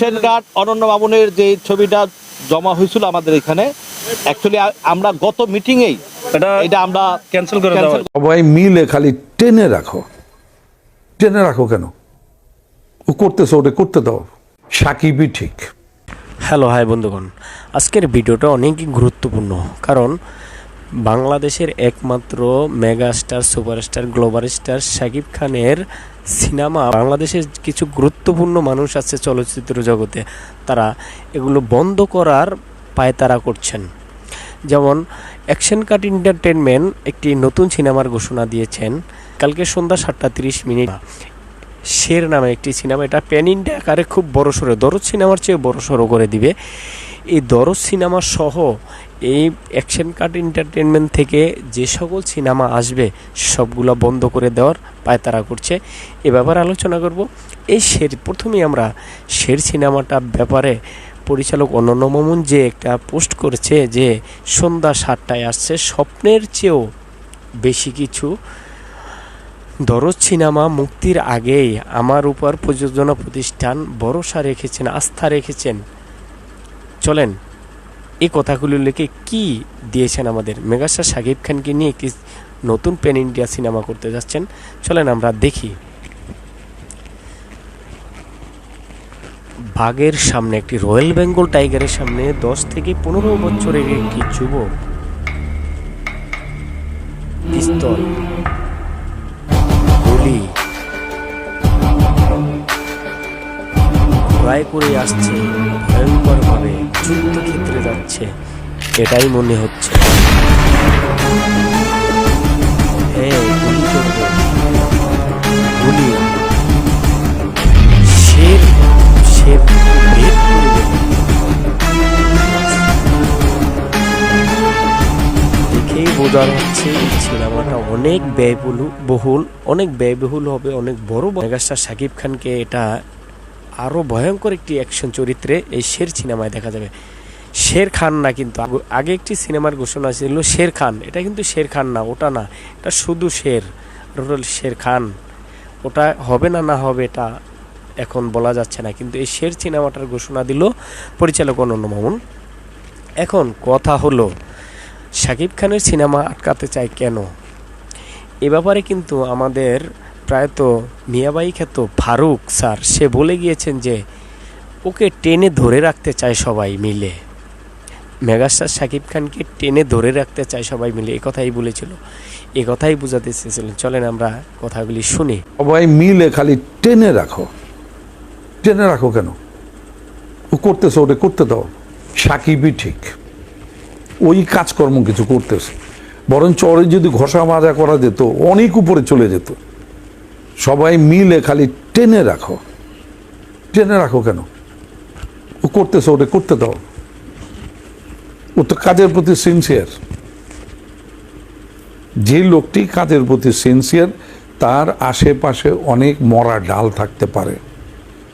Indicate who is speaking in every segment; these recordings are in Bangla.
Speaker 1: অ্যাকশন অনন্য মামুনের যে ছবিটা জমা হয়েছিল আমাদের এখানে অ্যাকচুয়ালি আমরা গত মিটিংয়েই
Speaker 2: এটা
Speaker 1: এটা আমরা
Speaker 2: ক্যান্সেল করে দেওয়া
Speaker 3: সবাই মিলে খালি টেনে রাখো। টেনে রাখো কেন? ও করতেছে ওটা করতে দাও। সাকিবই ঠিক।
Speaker 4: হ্যালো হাই বন্ধুগণ। আজকের ভিডিওটা অনেকই গুরুত্বপূর্ণ কারণ বাংলাদেশের একমাত্র mega star superstar global star Shakib খানের সিনেমা বাংলাদেশের কিছু গুরুত্বপূর্ণ মানুষ আছে চলচ্চিত্র জগতে, তারা এগুলো বন্ধ করার পায়তারা করছেন। যেমন অ্যাকশন কাট এন্টারটেনমেন্ট একটি নতুন সিনেমার ঘোষণা দিয়েছেন। কালকে সন্ধ্যা সাতটা তিরিশ মিনিট। শের নামে একটি সিনেমা, এটা প্যান ইন্ডিয়া আকারে খুব বড় সড়ো দরজ সিনেমার চেয়ে বড় সড়ো করে দিবে। এই দরজ সিনেমা সহ এই অ্যাকশন কার্ড এন্টারটেনমেন্ট থেকে যে সকল সিনেমা আসবে, সবগুলো বন্ধ করে দেওয়ার পায়তারা করছে। এ ব্যাপারে আলোচনা করব। এই শের প্রথমেই আমরা শের সিনেমাটা ব্যাপারে পরিচালক অনন্য মামুন যে একটা পোস্ট করেছে যে সন্ধ্যা সাতটায় আসছে, স্বপ্নের চেয়েও বেশি কিছু। দরজ সিনেমা মুক্তির আগেই আমার উপর প্রযোজনা প্রতিষ্ঠান ভরসা রেখেছেন, আস্থা রেখেছেন। চলেন। এই কথাগুলো লিখে কি দিয়েছেন আমাদের মেগাস্টার শাকিব খানকে নিয়ে একটি নতুন প্যান ইন্ডিয়া সিনেমা করতে যাচ্ছেন? চলেন আমরা দেখি। বাঘের সামনে একটি রয়্যাল বেঙ্গল টাইগারের সামনে দশ থেকে পনেরো বছরের একটি যুবক। পিস্তল। ক্রয় করে আসছে ভয়ঙ্কর ভাবে যুদ্ধক্ষেত্রে যাচ্ছে, এটাই মনে হচ্ছে। হ্যাঁ গুলি চলবে গুলি। শের শের ভেদ করে দেখেই বোঝা যাচ্ছে, সিনেমাটা অনেক ব্যয়বহুল, বহুল, অনেক ব্যয়বহুল হবে, অনেক বড় মেগাস্টার শাকিব খানকে এটা আরও ভয়ঙ্কর একটি অ্যাকশন চরিত্রে এই শের সিনেমায় দেখা যাবে। শের খান না কিন্তু, আগে একটি সিনেমার ঘোষণা ছিল শের খান। এটা কিন্তু শের খান না, ওটা না। এটা শুধু শের হলো শের খান। ওটা হবে না না হবে এটা এখন বলা যাচ্ছে না। কিন্তু এই শের সিনেমাটার ঘোষণা দিল পরিচালক অনন্য মামুন। এখন কথা হলো, শাকিব খানের সিনেমা আটকাতে চায় কেন? এ ব্যাপারে কিন্তু আমাদের প্রায়ত মিয়াবাই খ্যাত ফারুক স্যার, সে বলে গিয়েছেন যে ওকে টেনে ধরে রাখতে চায় সবাই মিলে। মেগাস্টার শাকিব খানকে টেনে ধরে রাখতে চায় সবাই মিলে। এ কথাই বলেছিল। এ কথাই বোঝাতে চেয়েছিলেন। চলেন আমরা কথাগুলি শুনি।
Speaker 3: সবাই মিলে খালি টেনে রাখো। টেনে রাখো কেন? ও করতেছে, ওটা করতে দাও। সাকিবই ঠিক। ওই কাজকর্ম কিছু করতেছে। বরং চরে যদি ঘষা মাজা করা যেত, অনেক উপরে চলে যেত। সবাই মিলে খালি টেনে রাখো। টেনে রাখো কেন? ও করতেছে, ওটা করতে দাও। ও তো কাজের প্রতি সিনসিয়ার যে লোকটি কাজের প্রতি সিনসিয়ার তার আশেপাশে অনেক মরা ডাল থাকতে পারে।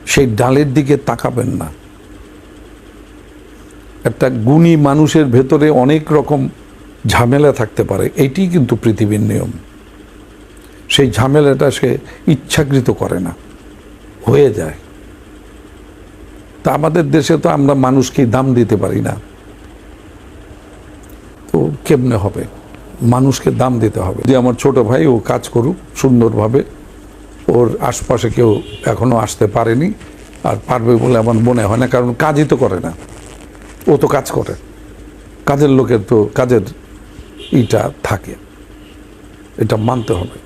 Speaker 3: সেই ডালের দিকে তাকাবেন না। একটা গুণী মানুষের ভেতরে অনেক রকম ঝামেলা থাকতে পারে। এইটি কিন্তু পৃথিবীর নিয়ম। সেই ঝামেলাটা সে ইচ্ছাকৃত করে না। হয়ে যায়। তা আমাদের দেশে তো আমরা মানুষকে দাম দিতে পারি না। তো কেমনে হবে? মানুষকে দাম দিতে হবে। যে আমার ছোট ভাই ও কাজ করুক সুন্দরভাবে, ওর আশপাশে কেউ এখনও আসতে পারেনি আর পারবে বলে আমার মনে হয় না, কারণ কাজই তো করে না। ও তো কাজ করে। কাজের লোকের তো কাজের ইটা থাকে। এটা মানতে হবে।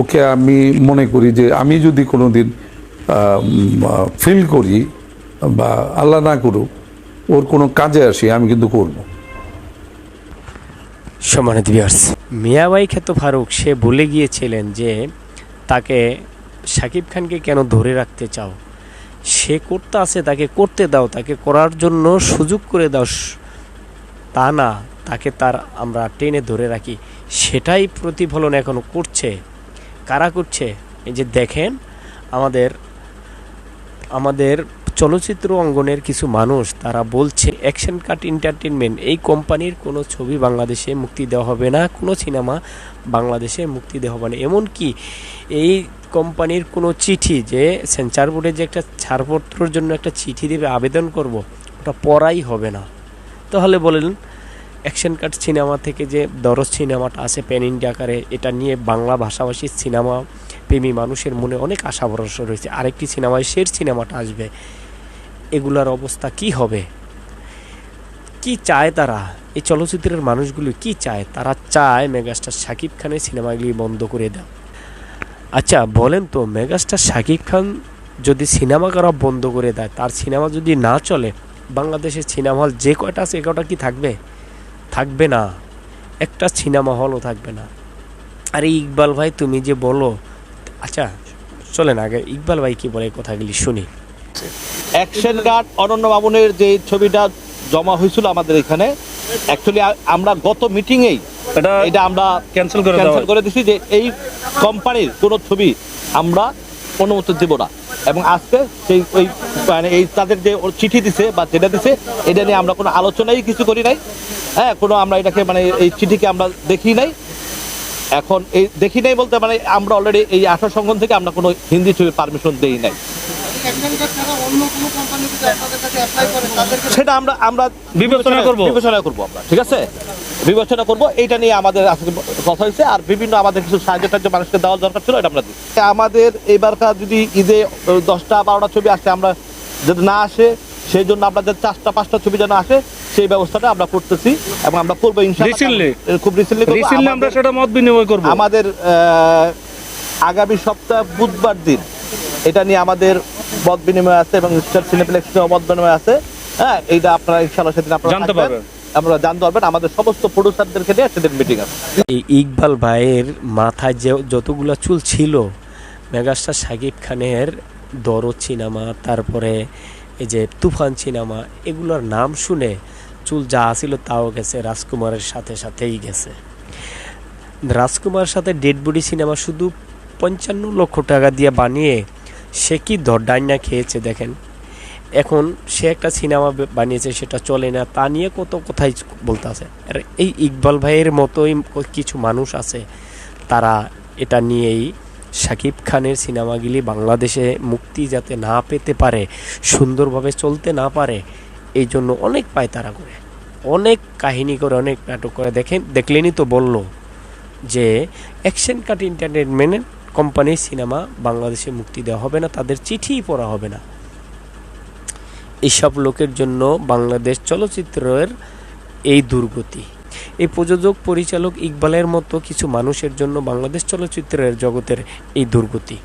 Speaker 3: ওকে আমি মনে করি যে আমি যদি কোনো দিন ফিল করি বা আল্লাহ না করুক, ওর কোনো কাজে আসি, আমি কিন্তু করব।
Speaker 4: সম্মানিত ভিউয়ার্স মিয়াবাই খ্যাত ফারুক, সে বলে গিয়েছিলেন যে তাকে শাকিব খানকে কেন ধরে রাখতে চাও? সে করতে আছে, তাকে করতে দাও, তাকে করার জন্য সুযোগ করে দাও, তা না, তাকে তার আমরা টেনে ধরে রাখি। সেটাই প্রতিফলন এখন করছে। কারা করছে? এই যে দেখেন, আমাদের আমাদের চলচ্চিত্র অঙ্গনের কিছু মানুষ, তারা বলছে অ্যাকশন কাট এন্টারটেনমেন্ট এই কোম্পানির কোনো ছবি বাংলাদেশে মুক্তি দেওয়া হবে না, কোনো সিনেমা বাংলাদেশে মুক্তি দেওয়া হবে না। এমনকি এই কোম্পানির কোনো চিঠি যে সেন্সার বোর্ডে যে একটা ছাড়পত্রর জন্য একটা চিঠি দেবে, আবেদন করব, ওটা পড়াই হবে না। তাহলে বলেন অ্যাকশন কাট সিনেমা থেকে যে দরজ সিনেমাটা আছে প্যান ইন্ডিয়া আকারে, এটা নিয়ে বাংলা ভাষাভাষীর সিনেমা প্রেমী মানুষের মনে অনেক আশা ভরসা রয়েছে। আরেকটি সিনেমায় শের সিনেমাটা আসবে। এগুলার অবস্থা কি হবে? কি চায় তারা? এই চলচ্চিত্রের মানুষগুলো কি চায়? তারা চায় মেগাস্টার শাকিব খানের সিনেমাগুলি বন্ধ করে দাও আচ্ছা বলেন তো, মেগাস্টার শাকিব খান যদি সিনেমা করা বন্ধ করে দেয়, তার সিনেমা যদি না চলে, বাংলাদেশের সিনেমা হল যে কয়টা আছে, এ কয়টা কি থাকবে? থাকবে না। একটা সিনেমা হলও থাকবে না। আরে ইকবাল ভাই তুমি যে বলো। আচ্ছা চলেন আগে। ইকবাল ভাই কি বলে কথাগুলি শুনি।
Speaker 1: অ্যাকশন গার্ড অনন্য বাবনের যে ছবিটা জমা হয়েছিল আমাদের এখানে অ্যাকচুয়ালি আমরা গত মিটিংয়েই
Speaker 2: এটা
Speaker 1: এটা আমরা
Speaker 2: ক্যান্সেল করে
Speaker 1: ক্যান্সেল করে দিছি যে এই কোম্পানির কোনো ছবি আমরা অনুমতি দেব না। এবং আজকে সেই ওই মানে এই তাদের যে ওর চিঠি দিছে বা যেটা দিছে এটা নিয়ে আমরা কোনো আলোচনাই কিছু করি নাই। হ্যাঁ কোনো আমরা এটাকে মানে এই চিঠিকে আমরা দেখি নাই। এখন এই দেখি নাই বলতে মানে আমরা অলরেডি এই আশা সংগঠন থেকে আমরা কোনো হিন্দি ছবির পারমিশন দেই নাই। সেটা আমরা আমরা
Speaker 2: বিবেচনা করব।
Speaker 1: বিবেচনা করব আমরা ঠিক আছে? বিবেচনা করব এইটা নিয়ে আমাদের আজকে কথা হয়েছে আর বিভিন্ন আমাদের কিছু সাহায্য টাহায্য মানুষকে দেওয়ার দরকার ছিল এটা আমরা দিই। আমাদের এবারকার যদি ঈদে দশটা বারোটা ছবি আসে আমরা যদি না আসে সেই জন্য আপনাদের চারটা পাঁচটা ছবি যেন আসে সেই ব্যবস্থাটা আমরা করতেছি এবং আমরা করব ইনশাআল্লাহ খুব রিসেন্টলি
Speaker 2: রিসেন্টলি আমরা সেটা মত বিনিময় করব।
Speaker 1: আমাদের আহ, আগামী সপ্তাহ বুধবার দিন এটা নিয়ে আমাদের মত বিনিময় আছে এবং স্টার সিনেপ্লেক্স মত বিনিময় আছে। হ্যাঁ এইটা আপনারা ইনশাআল্লাহ সেদিন আপনারা
Speaker 2: জানতে পারবেন।
Speaker 1: আপনারা জানতে পারবেন আমাদের সমস্ত প্রডিউসারদেরকে নিয়ে সেদিন মিটিং আছে।
Speaker 4: এই ইকবাল ভাইয়ের মাথায় যে যতগুলো চুল ছিল মেগাস্টার শাকিব খানের দরদ সিনেমা তারপরে এই যে তুফান সিনেমা, এগুলোর নাম শুনে চুল যা ছিল তাও গেছে, রাজকুমারের সাথে সাথেই গেছে। রাজকুমার সাথে ডেড বডি সিনেমা শুধু পঞ্চান্ন লক্ষ টাকা দিয়ে বানিয়ে সে কি দরডাইনা খেয়েছে দেখেন। এখন সে একটা সিনেমা বানিয়েছে, সেটা চলে না, তা নিয়ে কত কোথায় বলতে আছে। এই ইকবাল ভাইয়ের মতোই কিছু মানুষ আছে, তারা এটা নিয়েই শাকিব খানের সিনেমাগুলি বাংলাদেশে মুক্তি যাতে না পেতে পারে, সুন্দরভাবে চলতে না পারে, এই জন্য অনেক পায়তারা করে, অনেক কাহিনী করে, অনেক নাটক করে দেখেন, দেখলেনই তো বলল যে অ্যাকশন কাট এন্টারটেনমেন্ট কোম্পানির সিনেমা বাংলাদেশে মুক্তি দেওয়া হবে না, তাদের চিঠিই পড়া হবে না। এইসব লোকের জন্য বাংলাদেশ চলচ্চিত্রের এই দুর্গতি। এই প্রযোজক, পরিচালক ইকবালের মতো কিছু মানুষের জন্য বাংলাদেশ চলচ্চিত্রের জগতের এই দুর্গতি।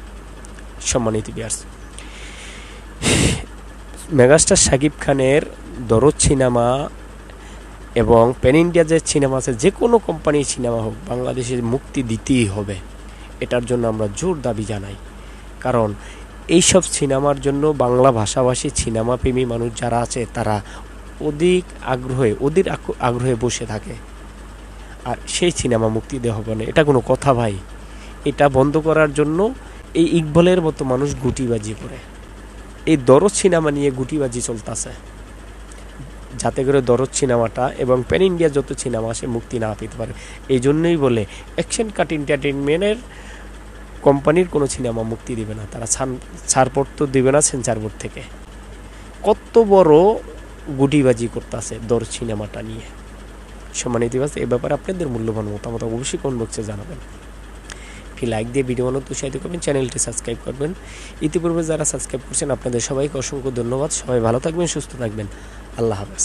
Speaker 4: সম্মানিত বিয়ার্স মেগাস্টার শাকিব খানের দরদ সিনেমা এবং প্যান ইন্ডিয়া যে সিনেমা আছে, যে কোনো কোম্পানির সিনেমা হোক, বাংলাদেশে মুক্তি দিতেই হবে। এটার জন্য আমরা জোর দাবি জানাই। কারণ এইসব সিনেমার জন্য বাংলা ভাষাভাষী সিনেমা প্রেমী মানুষ যারা আছে, তারা অধিক আগ্রহে অধিক আগ্রহে বসে থাকে। আর সেই সিনেমা মুক্তি দেওয়া হবে না। এটা কোনো কথা ভাই। এটা বন্ধ করার জন্য এই ইকবলের মতো মানুষ গুটি গুটিবাজি করে। এই দরদ সিনেমা নিয়ে গুটিবাজি চলতেছে। যাতে করে দরদ সিনেমাটা এবং প্যান ইন্ডিয়া যত সিনেমা সে মুক্তি না পেতে পারে। এই জন্যই বলে অ্যাকশন কাট এন্টারটেনমেন্টের কোম্পানির কোনো সিনেমা মুক্তি দিবে না। তারা ছাড়পত্র দিবে না সেন্সার বোর্ড থেকে। কত বড় গুটিবাজি করতেছে দর সিনেমাটা নিয়ে। সম্মানিত ইতিবাস এ ব্যাপারে আপনাদের মূল্যবান মতামত অবশ্যই কোন বক্সে জানাবেন। একটি লাইক দিয়ে ভিডিও বানাতে উৎসাহিত করবেন চ্যানেলটি সাবস্ক্রাইব করবেন। ইতিপূর্বে যারা সাবস্ক্রাইব করছেন, আপনাদের সবাইকে অসংখ্য ধন্যবাদ। সবাই ভালো থাকবেন, সুস্থ থাকবেন। আল্লাহ হাফেজ।